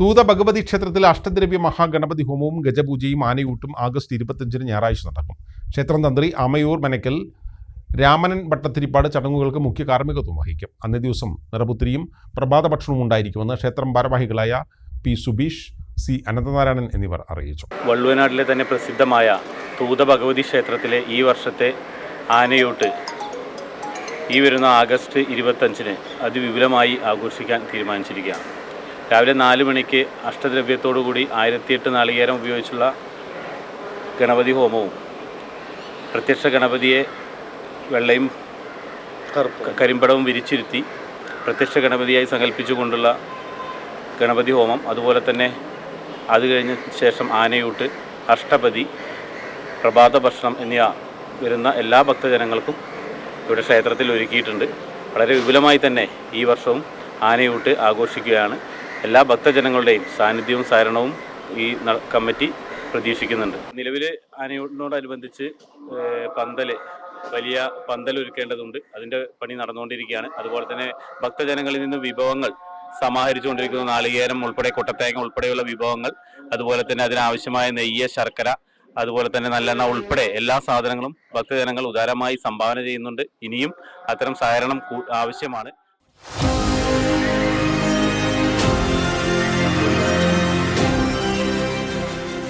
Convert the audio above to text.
തൂത ഭഗവതി ക്ഷേത്രത്തിൽ അഷ്ടദ്രവ്യ മഹാഗണപതി ഹോമവും ഗജപൂജയും ആനയൂട്ടും ആഗസ്റ്റ് ഇരുപത്തഞ്ചിന് ഞായറാഴ്ച നടക്കും. ക്ഷേത്രം തന്ത്രി അമയൂർ മനക്കൽ രാമനൻ ഭട്ടത്തിരിപ്പാട് ചടങ്ങുകൾക്ക് മുഖ്യ കാർമ്മികത്വം വഹിക്കും. അന്നേ ദിവസം നിറപുത്രിയും പ്രഭാത ഭക്ഷണവും ഉണ്ടായിരിക്കുമെന്ന് ക്ഷേത്രം ഭാരവാഹികളായ പി സുബീഷ് സി അനന്തനാരായണൻ എന്നിവർ അറിയിച്ചു. വള്ളുവനാട്ടിലെ തന്നെ പ്രസിദ്ധമായ തൂത ഭഗവതി ക്ഷേത്രത്തിലെ ഈ വർഷത്തെ ആനയൂട്ട് ഈ വരുന്ന ആഗസ്റ്റ് ഇരുപത്തഞ്ചിന് അതിവിപുലമായി ആഘോഷിക്കാൻ തീരുമാനിച്ചിരിക്കുകയാണ്. രാവിലെ നാല് മണിക്ക് അഷ്ടദ്രവ്യത്തോടുകൂടി ആയിരത്തിയെട്ട് നാളികേരം ഉപയോഗിച്ചുള്ള ഗണപതി ഹോമവും പ്രത്യക്ഷ ഗണപതിയെ വെള്ളയും കരിമ്പടവും വിരിച്ചിരുത്തി പ്രത്യക്ഷ ഗണപതിയായി സങ്കല്പിച്ചുകൊണ്ടുള്ള ഗണപതി ഹോമം. അതുപോലെ തന്നെ അത് കഴിഞ്ഞ ശേഷം ആനയൂട്ട് അഷ്ടപതി പ്രഭാത ഭക്ഷണം എന്നിവ വരുന്ന എല്ലാ ഭക്തജനങ്ങൾക്കും ഇവിടെ ക്ഷേത്രത്തിൽ ഒരുക്കിയിട്ടുണ്ട്. വളരെ വിപുലമായി തന്നെ ഈ വർഷവും ആനയൂട്ട് ആഘോഷിക്കുകയാണ്. എല്ലാ ഭക്തജനങ്ങളുടെയും സാന്നിധ്യവും സഹകരണവും ഈ കമ്മിറ്റി പ്രതീക്ഷിക്കുന്നുണ്ട്. നിലവിൽ ആനയോടിനോടനുബന്ധിച്ച് പന്തൽ വലിയ പന്തൽ ഒരുക്കേണ്ടതുണ്ട് അതിന്റെ പണി നടന്നുകൊണ്ടിരിക്കുകയാണ്. അതുപോലെ തന്നെ ഭക്തജനങ്ങളിൽ നിന്ന് വിഭവങ്ങൾ സമാഹരിച്ചുകൊണ്ടിരിക്കുന്ന നാളികേരം ഉൾപ്പെടെ കൊട്ടത്തേങ്ങ ഉൾപ്പെടെയുള്ള വിഭവങ്ങൾ അതുപോലെ തന്നെ അതിനാവശ്യമായ നെയ്യ് ശർക്കര അതുപോലെ തന്നെ നല്ലെണ്ണ ഉൾപ്പെടെ എല്ലാ സാധനങ്ങളും ഭക്തജനങ്ങൾ ഉദാരമായി സംഭാവന ചെയ്യുന്നുണ്ട്. ഇനിയും അത്തരം സഹകരണം ആവശ്യമാണ്.